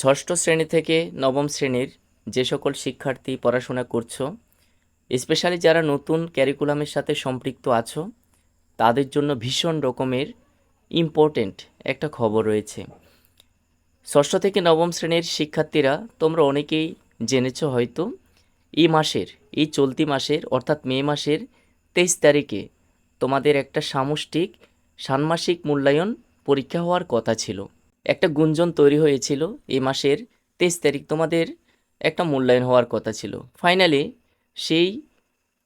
ষষ্ঠ শ্রেণি থেকে নবম শ্রেণির যে সকল শিক্ষার্থী পড়াশোনা করছ স্পেশালি যারা নতুন ক্যারিকুলামের সাথে সম্পৃক্ত আছো, তাদের জন্য ভীষণ রকমের ইম্পর্টেন্ট একটা খবর রয়েছে। ষষ্ঠ থেকে নবম শ্রেণির শিক্ষার্থীরা তোমরা অনেকেই জেনেছো হয়তো, এই মাসের, এই চলতি মাসের, অর্থাৎ মে মাসের তেইশ তারিখে তোমাদের একটা সামষ্টিক, ষান্মাসিক মূল্যায়ন পরীক্ষা হওয়ার কথা ছিল। একটা গুঞ্জন তৈরি হয়েছিল এই মাসের তেইশ তারিখ। তোমাদের একটা মূল্যায়ন হওয়ার কথা ছিল। ফাইনালি সেই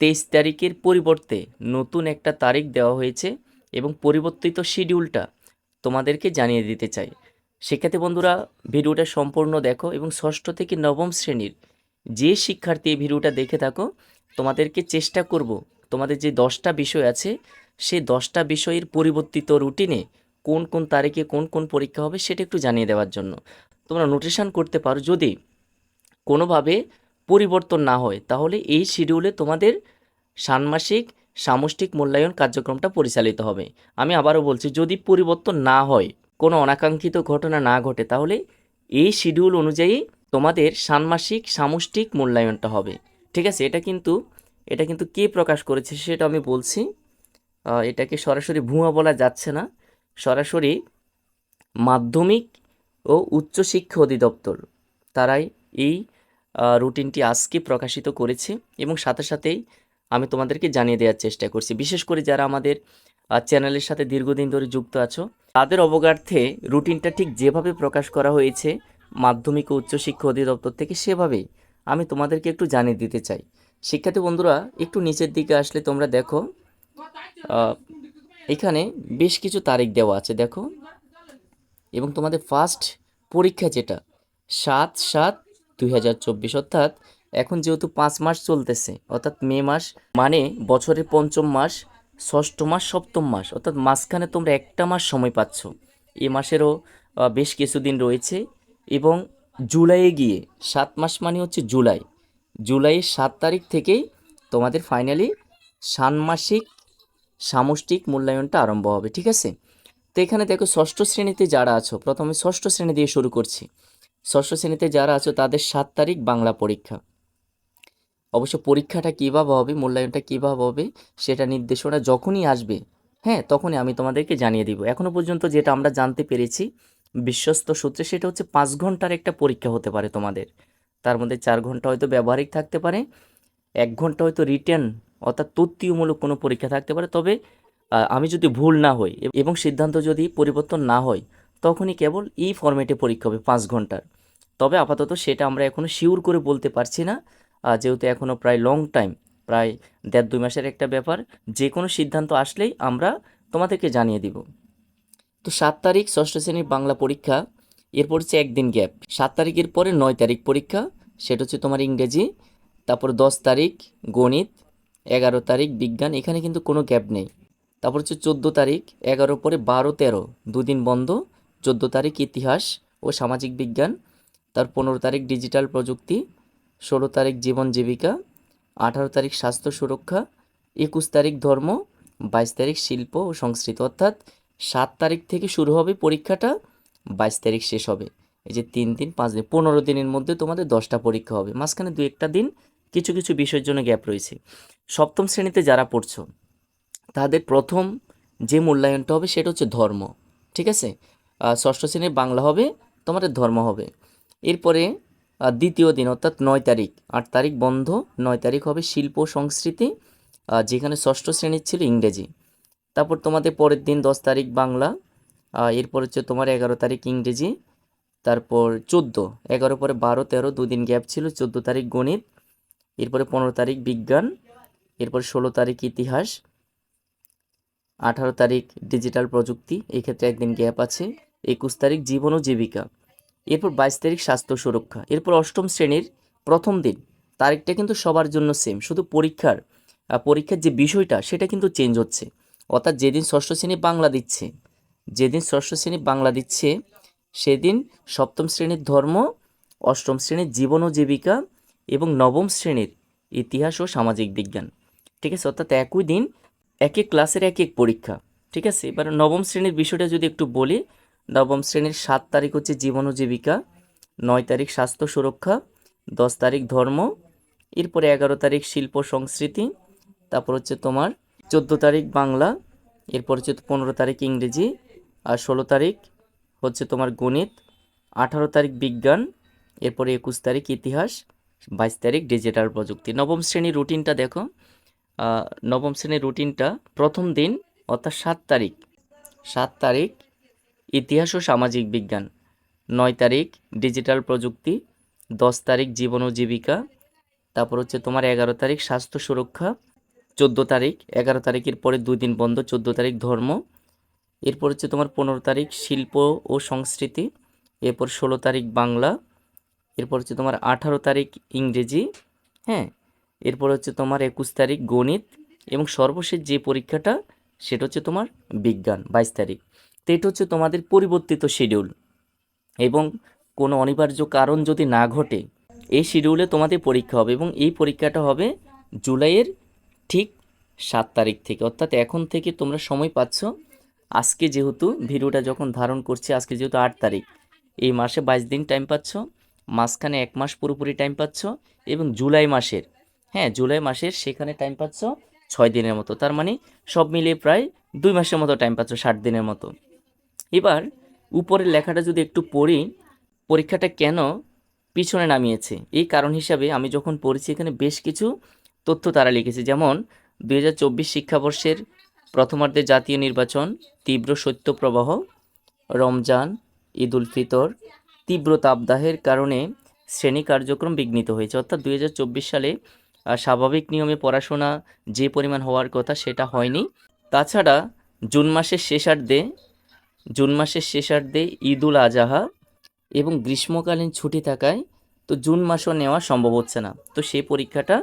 তেইশ তারিখের পরিবর্তে নতুন একটা তারিখ দেওয়া হয়েছে এবং পরিবর্তিত শিডিউলটা তোমাদেরকে জানিয়ে দিতে চাই। সেক্ষেত্রে বন্ধুরা, ভিডিওটা সম্পূর্ণ দেখো এবং ষষ্ঠ থেকে নবম শ্রেণির যে শিক্ষার্থী এই ভিডিওটা দেখে থাকো, তোমাদেরকে চেষ্টা করব তোমাদের যে দশটা বিষয় আছে সেই দশটা বিষয়ের পরিবর্তিত রুটিনে কোন কোন তারিখে কোন কোন পরীক্ষা হবে সেটা একটু জানিয়ে দেওয়ার জন্য। তোমরা নোটেশন করতে পারো, যদি কোনোভাবে পরিবর্তন না হয়, তাহলে এই শিডিউলে তোমাদের ষান্মাসিক সামষ্টিক মূল্যায়ন কার্যক্রমটা পরিচালিত হবে। আমি আবারও বলছি, যদি পরিবর্তন না হয়, কোনো অনাকাঙ্ক্ষিত ঘটনা না ঘটে, তাহলে এই শিডিউল অনুযায়ী তোমাদের ষান্মাসিক সামষ্টিক মূল্যায়নটা হবে। ঠিক আছে? এটা কিন্তু এটা কিন্তু কে প্রকাশ করেছে সেটা আমি বলছি। এটাকে সরাসরি ভুয়া বলা যাচ্ছে না। সরাসরি মাধ্যমিক ও উচ্চশিক্ষা অধিদপ্তর। তারাই এই রুটিনটি আজকে প্রকাশিত করেছে এবং সাথে সাথেই আমি তোমাদেরকে জানিয়ে দেওয়ার চেষ্টা করছি। বিশেষ করে যারা আমাদের চ্যানেলের সাথে দীর্ঘদিন ধরে যুক্ত আছো, তাদের অবগার্থে রুটিনটা ঠিক যেভাবে প্রকাশ করা হয়েছে মাধ্যমিক ও উচ্চশিক্ষা অধিদপ্তর থেকে সেভাবেই আমি তোমাদেরকে একটু জানিয়ে দিতে চাই। শিক্ষার্থী বন্ধুরা, একটু নিচের দিকে আসলে তোমরা দেখো এখানে বেশ কিছু তারিখ দেওয়া আছে, দেখো। এবং তোমাদের ফার্স্ট পরীক্ষা যেটা, সাত সাত দুই হাজার চব্বিশ, অর্থাৎ এখন যেহেতু পাঁচ মাস চলতেছে, অর্থাৎ মে মাস মানে বছরের পঞ্চম মাস, ষষ্ঠ মাস, সপ্তম মাস, অর্থাৎ মাঝখানে তোমরা একটা মাস সময় পাচ্ছ। এ মাসেরও বেশ কিছুদিন রয়েছে এবং জুলাইয়ে গিয়ে, সাত মাস মানে হচ্ছে জুলাই। জুলাইয়ের সাত তারিখ থেকেই তোমাদের ফাইনালি ষান্মাসিক সামষ্টিক মূল্যায়নটা আরম্ভ হবে, ঠিক আছে? তো এখানে দেখো ষষ্ঠ শ্রেণীতে যারা আছো, প্রথমে ষষ্ঠ শ্রেণি দিয়ে শুরু করছি। ষষ্ঠ শ্রেণীতে যারা আছো, তাদের সাত তারিখ বাংলা পরীক্ষা। অবশ্য পরীক্ষাটা কীভাবে হবে, মূল্যায়নটা কীভাবে হবে, সেটা নির্দেশনা যখনই আসবে হ্যাঁ তখনই আমি তোমাদেরকে জানিয়ে দিব। এখনও পর্যন্ত যেটা আমরা জানতে পেরেছি, বিশ্বস্ত সূত্রে, সেটা হচ্ছে পাঁচ ঘণ্টার একটা পরীক্ষা হতে পারে তোমাদের। তার মধ্যে চার ঘণ্টা হয়তো ব্যবহারিক থাকতে পারে, এক ঘণ্টা হয়তো রিটার্ন অর্থাৎ তত্ত্বীয়মূলক কোনো পরীক্ষা থাকতে পারে। তবে আমি যদি ভুল না হই এবং সিদ্ধান্ত যদি পরিবর্তন না হয়, তখনই কেবল এই ফরম্যাটে পরীক্ষা হবে পাঁচ ঘণ্টার। তবে আপাতত সেটা আমরা এখনও শিওর করে বলতে পারছি না। যেহেতু এখনও প্রায় লং টাইম, প্রায় দেড় দুই মাসের একটা ব্যাপার যে কোনো সিদ্ধান্ত আসলেই আমরা তোমাদেরকে জানিয়ে দিব। তো সাত তারিখ ষষ্ঠ শ্রেণির বাংলা পরীক্ষা, এরপর হচ্ছে একদিন গ্যাপ। সাত তারিখের পরে নয় তারিখ পরীক্ষা, সেটা হচ্ছে তোমার ইংরেজি, তারপর দশ তারিখ গণিত এগারো তারিখ বিজ্ঞান, এখানে কিন্তু কোনো গ্যাপ নেই। তারপর হচ্ছে চোদ্দ তারিখ, এগারো পরে বারো তেরো, দুদিন বন্ধ, চোদ্দ তারিখ ইতিহাস ও সামাজিক বিজ্ঞান, তার পনেরো তারিখ ডিজিটাল প্রযুক্তি, ষোলো তারিখ জীবন জীবিকা, আঠারো তারিখ স্বাস্থ্য সুরক্ষা, একুশ তারিখ ধর্ম, বাইশ তারিখ শিল্প ও সংস্কৃত। অর্থাৎ সাত তারিখ থেকে শুরু হবে পরীক্ষাটা, বাইশ তারিখ শেষ হবে। এই যে তিন দিন, পাঁচ দিন, পনেরো দিনের মধ্যে তোমাদের দশটা পরীক্ষা হবে। মাঝখানে দু একটা দিন কিছু কিছু বিষয়ের জন্য গ্যাপ রয়েছে। সপ্তম শ্রেণীতে যারা পড়ছো, তাদের প্রথম যে মূল্যায়নটা হবে সেটা হচ্ছে ধর্ম, ঠিক আছে? ষষ্ঠ শ্রেণির বাংলা হবে, তোমাদের ধর্ম হবে। এরপরে দ্বিতীয় দিন, অর্থাৎ নয় তারিখ, আট তারিখ বন্ধ, নয় তারিখ হবে শিল্প সংস্কৃতি যেখানে ষষ্ঠ শ্রেণির ছিল ইংরেজি। তারপর তোমাদের পরের দিন দশ তারিখ বাংলা এরপর হচ্ছে তোমার এগারো তারিখ ইংরেজি, তারপর চোদ্দ, এগারো পরে বারো, তেরো, দুদিন গ্যাপ ছিল, চোদ্দ তারিখ গণিত এরপরে পনেরো তারিখ বিজ্ঞান, এরপর ষোলো তারিখ ইতিহাস, আঠারো তারিখ ডিজিটাল প্রযুক্তি, এই ক্ষেত্রে একদিন গ্যাপ আছে, একুশ তারিখ জীবন ও জীবিকা, এরপর বাইশ তারিখ স্বাস্থ্য সুরক্ষা, এরপর অষ্টম শ্রেণির প্রথম দিন, তারিখটা কিন্তু সবার জন্য সেম শুধু পরীক্ষার পরীক্ষার যে বিষয়টা সেটা কিন্তু চেঞ্জ হচ্ছে, অর্থাৎ যেদিন ষষ্ঠ শ্রেণি বাংলা দিচ্ছে, যেদিন ষষ্ঠ শ্রেণি বাংলা দিচ্ছে, সেদিন সপ্তম শ্রেণির ধর্ম, অষ্টম শ্রেণির জীবন ও জীবিকা এবং নবম শ্রেণির ইতিহাস ও সামাজিক বিজ্ঞান। ঠিক আছে? অর্থাৎ একই দিন এক এক ক্লাসের এক এক পরীক্ষা। ঠিক আছে? এবার নবম শ্রেণির বিষয়টা যদি একটু বলি, নবম শ্রেণির সাত তারিখ হচ্ছে জীবন ও জীবিকা, নয় তারিখ স্বাস্থ্য সুরক্ষা, দশ তারিখ ধর্ম, এরপরে এগারো তারিখ শিল্প সংস্কৃতি, তারপর হচ্ছে তোমার চোদ্দ তারিখ বাংলা, এরপর হচ্ছে পনেরো তারিখ ইংরেজি, আর ষোলো তারিখ হচ্ছে তোমার গণিত, আঠারো তারিখ বিজ্ঞান, এরপরে একুশ তারিখ ইতিহাস বাইশ তারিখ ডিজিটাল প্রযুক্তি। নবম শ্রেণির রুটিনটা দেখো। নবম শ্রেণির রুটিনটা প্রথম দিন অর্থাৎ সাত তারিখ। সাত তারিখ ইতিহাস ও সামাজিক বিজ্ঞান। নয় তারিখ ডিজিটাল প্রযুক্তি। দশ তারিখ জীবন ও জীবিকা। তারপর হচ্ছে তোমার এগারো তারিখ স্বাস্থ্য সুরক্ষা। চোদ্দ তারিখ, এগারো তারিখের পরে দুই দিন বন্ধ, চোদ্দ তারিখ ধর্ম। এরপর হচ্ছে তোমার পনেরো তারিখ শিল্প ও সংস্কৃতি। এরপর ষোলো তারিখ বাংলা। এরপর হচ্ছে তোমার আঠারো তারিখ ইংরেজি হ্যাঁ? এরপর হচ্ছে তোমার একুশ তারিখ গণিত এবং সর্বশেষ যে পরীক্ষাটা, সেটা হচ্ছে তোমার বিজ্ঞান, বাইশ তারিখ। তো এটা হচ্ছে তোমাদের পরিবর্তিত শিডিউল এবং কোনো অনিবার্য কারণ যদি না ঘটে, এই শিডিউলে তোমাদের পরীক্ষা হবে এবং এই পরীক্ষাটা হবে জুলাইয়ের ঠিক সাত তারিখ থেকে। অর্থাৎ এখন থেকে তোমরা সময় পাচ্ছ। আজকে যেহেতু ভিডিওটা যখন ধারণ করছি, আজকে যেহেতু আট তারিখ, এই মাসে বাইশ দিন টাইম পাচ্ছ। মাঝখানে এক মাস পুরোপুরি টাইম পাচ্ছ এবং জুলাই মাসের হ্যাঁ জুলাই মাসের সেখানে টাইম পাচ্ছ ছয় দিনের মতো। তার মানে সব মিলিয়ে প্রায় দুই মাসের মতো টাইম পাচ্ছ, ষাট দিনের মতো। এবার উপরের লেখাটা যদি একটু পড়ি, পরীক্ষাটা কেন পিছনে নামিয়েছে? এই কারণ হিসাবে আমি যখন পড়েছি, এখানে বেশ কিছু তথ্য তারা লিখেছে। যেমন দুই হাজার চব্বিশ শিক্ষাবর্ষের প্রথমার্ধে জাতীয় নির্বাচন, তীব্র শৈত্যপ্রবাহ রমজান, ঈদ উল ফিতর তীব্র তাপদাহের কারণে শ্রেণি কার্যক্রম বিঘ্নিত হয়েছে। অর্থাৎ দুই হাজার চব্বিশ সালে স্বাভাবিক নিয়মে পড়াশোনা যে পরিমাণ হওয়ার কথা সেটা হয়নি। তাছাড়া জুন মাসের শেষার্ধে জুন মাসের শেষার্ধে ঈদ উল আজাহা এবং গ্রীষ্মকালীন ছুটি থাকায় তো জুন মাসও নেওয়া সম্ভব হচ্ছে না। তো সেই পরীক্ষাটা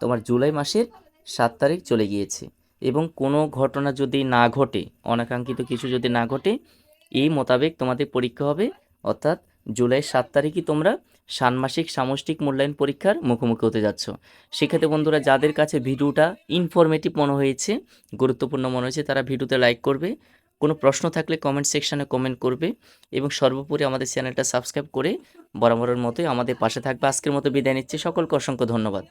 তোমার জুলাই মাসের সাত তারিখ চলে গিয়েছে এবং কোনো ঘটনা যদি না ঘটে, অনাকাঙ্ক্ষিত কিছু যদি না ঘটে, এই মোতাবেক তোমাদের পরীক্ষা হবে। অর্থাৎ জুলাই সাত তারিখই তোমরা ষান্মাসিক সামষ্টিক মূল্যায়ন পরীক্ষার মুখোমুখি হতে যাচ্ছ। সেক্ষেত্রে বন্ধুরা, যাদের কাছে ভিডিওটা ইনফরমেটিভ মনে হয়েছে, গুরুত্বপূর্ণ মনে হয়েছে, তারা ভিডিওতে লাইক করবে। কোনো প্রশ্ন থাকলে কমেন্ট সেকশানে কমেন্ট করবে এবং সর্বোপরি আমাদের চ্যানেলটা সাবস্ক্রাইব করে বরাবরের মতোই আমাদের পাশে থাকবে। আজকের মতো বিদায় নিচ্ছে। সকলকে অসংখ্য ধন্যবাদ।